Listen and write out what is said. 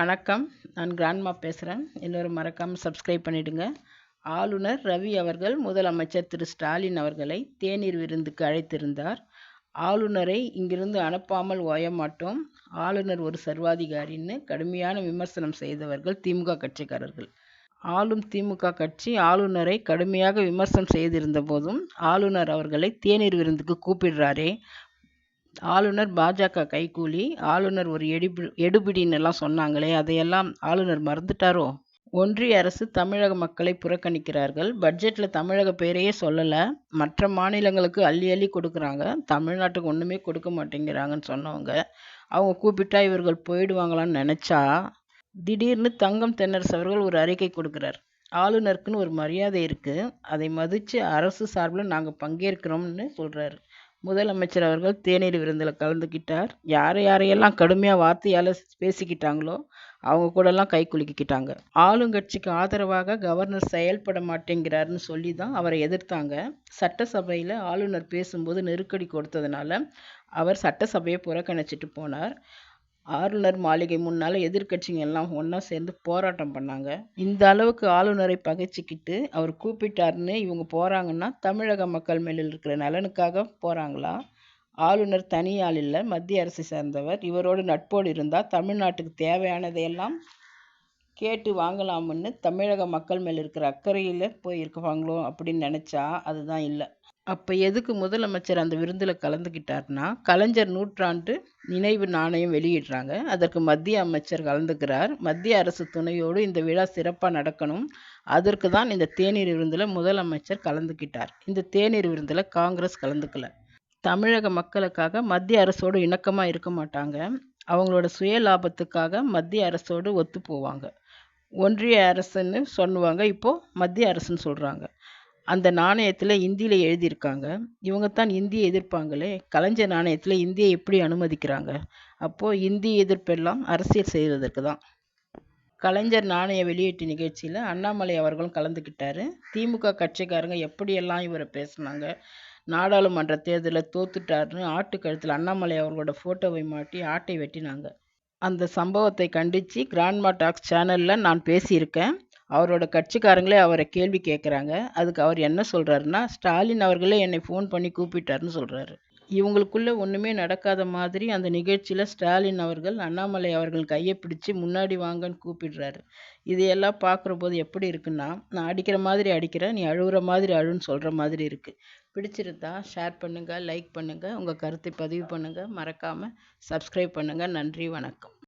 வணக்கம். நான் கிராண்ட்மா பேசுகிறேன் எல்லோரும் மறக்காமல் சப்ஸ்கிரைப் பண்ணிவிடுங்க ஆளுநர் ரவி அவர்கள் முதலமைச்சர் திரு ஸ்டாலின் அவர்களை தேநீர் விருந்துக்கு அழைத்திருந்தார். ஆளுநரை இங்கிருந்து அனுப்பாமல் ஓய மாட்டோம். ஆளுநர் ஒரு சர்வாதிகாரின்னு கடுமையான விமர்சனம் செய்தவர்கள் திமுக கட்சிக்காரர்கள். ஆளும் திமுக கட்சி ஆளுநரை கடுமையாக விமர்சனம் செய்திருந்த போதும் ஆளுநர் அவர்களை தேநீர் விருந்துக்கு கூப்பிடுறாரே. ஆளுநர் பாஜக கைக்கூலி ஆளுநர் ஒரு எடுபி எடுபிடின்னு எல்லாம் சொன்னாங்களே அதையெல்லாம் ஆளுநர் மறந்துட்டாரோ? ஒன்றிய அரசு தமிழக மக்களை புறக்கணிக்கிறார்கள். பட்ஜெட்டில் தமிழக பேரையே சொல்லலை. மற்ற மாநிலங்களுக்கு அள்ளி அள்ளி கொடுக்குறாங்க. தமிழ்நாட்டுக்கு ஒன்றுமே கொடுக்க மாட்டேங்கிறாங்கன்னு சொன்னவங்க. அவங்க கூப்பிட்டா இவர்கள் போயிடுவாங்களான்னு நினச்சா திடீர்னு தங்கம் தென்னரசு அவர்கள் ஒரு அறிக்கை கொடுக்குறார். ஆளுநருக்குன்னு ஒரு மரியாதை இருக்குது அதை மதித்து அரசு சார்பில் நாங்கள் பங்கேற்கிறோம்னு சொல்கிறாரு முதலமைச்சர் அவர்கள் தேநீர் விருந்தில் கலந்துக்கிட்டார் யாரை யாரையெல்லாம் கடுமையாக வார்த்தையால் பேசிக்கிட்டாங்களோ அவங்க கூடலாம் கை குலுக்கிக்கிட்டாங்க. ஆளுங்கட்சிக்கு ஆதரவாக கவர்னர் செயல்பட மாட்டேங்கிறாருன்னு சொல்லி தான் அவரை எதிர்த்தாங்க. சட்டசபையில் ஆளுநர் பேசும்போது நெருக்கடி கொடுத்ததுனால அவர் சட்டசபையை புறக்கணிச்சிட்டு போனார். ஆளுநர் மாளிகை முன்னால் எதிர்கட்சிங்க எல்லாம் ஒன்றா சேர்ந்து போராட்டம் பண்ணாங்க. இந்த அளவுக்கு ஆளுநரை பகைச்சிக்கிட்டு அவர் கூப்பிட்டாருன்னு இவங்க போகிறாங்கன்னா தமிழக மக்கள் மேலில் இருக்கிற நலனுக்காக போகிறாங்களா ஆளுநர் தனி ஆள் இல்லை மத்திய அரசை சேர்ந்தவர். இவரோடு நட்போடு இருந்தால் தமிழ்நாட்டுக்கு தேவையானதையெல்லாம் கேட்டு வாங்கலாம்னு தமிழக மக்கள் மேல் இருக்கிற அக்கறையில் போய் இருப்பாங்களோ அப்படின்னு நினச்சா அதுதான் இல்லை. அப்போ எதுக்கு முதலமைச்சர் அந்த விருந்தில் கலந்துக்கிட்டார்னா கலைஞர் நூற்றாண்டு நினைவு நாணயம் வெளியிடுறாங்க. அதற்கு மத்திய அமைச்சர் கலந்துக்கிறார். மத்திய அரசு துணையோடு இந்த விழா சிறப்பாக நடக்கணும். அதற்கு தான் இந்த தேநீர் விருந்தில் முதலமைச்சர் கலந்துக்கிட்டார் இந்த தேநீர் விருந்தில் காங்கிரஸ் கலந்துக்கல. தமிழக மக்களுக்காக மத்திய அரசோடு இணக்கமாக இருக்க மாட்டாங்க. அவங்களோட சுய லாபத்துக்காக மத்திய அரசோடு ஒத்து போவாங்க. ஒன்றிய அரசுன்னு சொல்லுவாங்க. இப்போது மத்திய அரசுன்னு சொல்கிறாங்க அந்த நாணயத்தில் இந்தியில் எழுதியிருக்காங்க. இவங்க தான் இந்தியை எதிர்ப்பாங்களே. கலைஞர் நாணயத்தில் இந்தியை எப்படி அனுமதிக்கிறாங்க? அப்போது இந்தி எதிர்ப்பெல்லாம் அரசியல் செய்வதற்கு தான். கலைஞர் நாணய வெளியீட்டு நிகழ்ச்சியில் அண்ணாமலை அவர்களும் கலந்துக்கிட்டாரு. திமுக கட்சிக்காரங்க எப்படியெல்லாம் இவரை பேசினாங்க? நாடாளுமன்ற தேர்தலில் தோத்துட்டாருன்னு ஆட்டுக்கழுத்தில் அண்ணாமலை அவர்களோட ஃபோட்டோவை மாட்டி ஆட்டை வெட்டினாங்க. அந்த சம்பவத்தை கண்டித்து கிராண்ட்மா டாக்ஸ் சேனலில் நான் பேசியிருக்கேன். அவரோட கட்சிக்காரங்களே அவரை கேள்வி கேட்குறாங்க அதுக்கு அவர் என்ன சொல்கிறாருன்னா ஸ்டாலின் அவர்களே என்னை ஃபோன் பண்ணி கூப்பிட்டாருன்னு சொல்கிறாரு இவங்களுக்குள்ளே ஒன்றுமே நடக்காத மாதிரி அந்த நிகழ்ச்சியில் ஸ்டாலின் அவர்கள் அண்ணாமலை அவர்கள் கையை பிடிச்சி முன்னாடி வாங்கன்னு கூப்பிடுறாரு. இதையெல்லாம் பார்க்குற போது எப்படி இருக்குன்னா நான் அடிக்கிற மாதிரி அடிக்கிறேன் நீ அழுகிற மாதிரி அழுன்னு சொல்கிற மாதிரி இருக்குது பிடிச்சிருந்தா ஷேர் பண்ணுங்கள் லைக் பண்ணுங்கள் உங்கள் கருத்தை பதிவு பண்ணுங்கள் மறக்காமல் சப்ஸ்கிரைப் பண்ணுங்கள் நன்றி வணக்கம்.